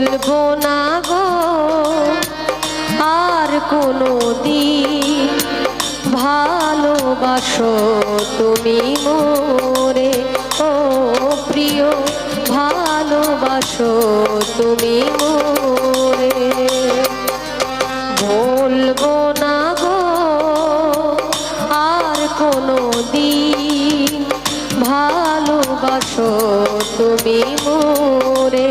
বলব না গো, আর কোনো দিন ভালোবাসো তুমি মোরে। ও প্রিয়, ভালোবাসো তুমি মোরে। বলব না গো, আর কোনো দিন ভালোবাসো তুমি মোরে।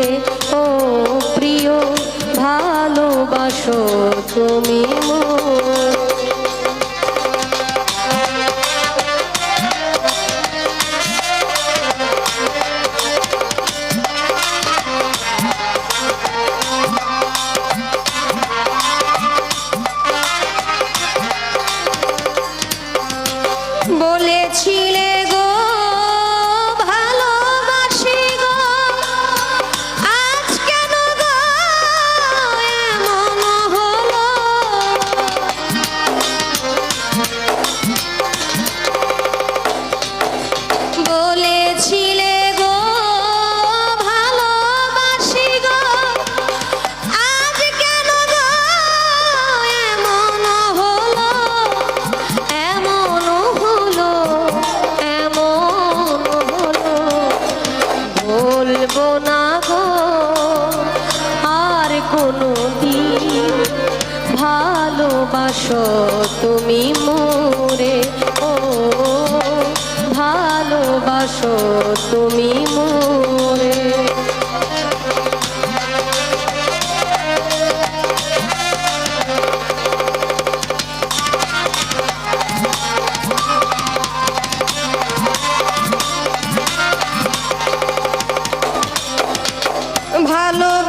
তুমি মোরে ভালোবাসো তুমি মোরে ও ভালোবাসো তুমি মোরে। ভালোবাসা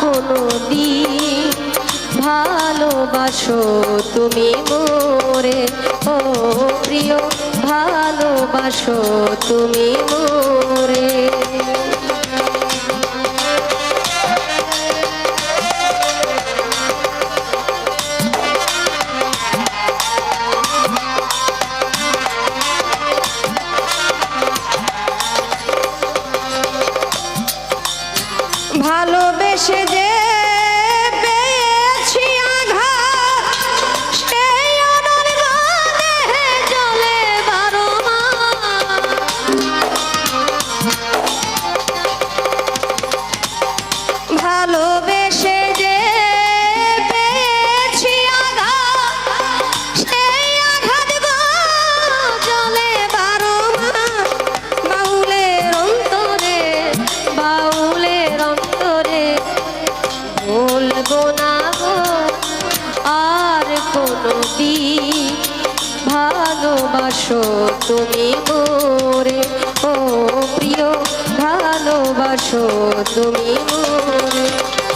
কোনো দিন ভালোবাসো তুমি মোরে। ও প্রিয় ভালোবাসো তুমি দিন ভালোবাসো তুমি মোরে। ও প্রিয়, ভালোবাসো তুমি মোরে।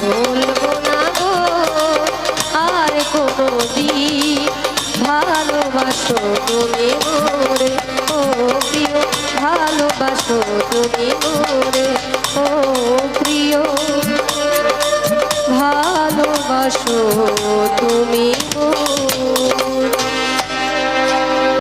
বলব না গো, আর কোনো দিন ভালোবাসো তুমি মোরে। ও প্রিয়, ভালোবাসো তুমি মোরে। ও প্রিয়, ভালোবাসো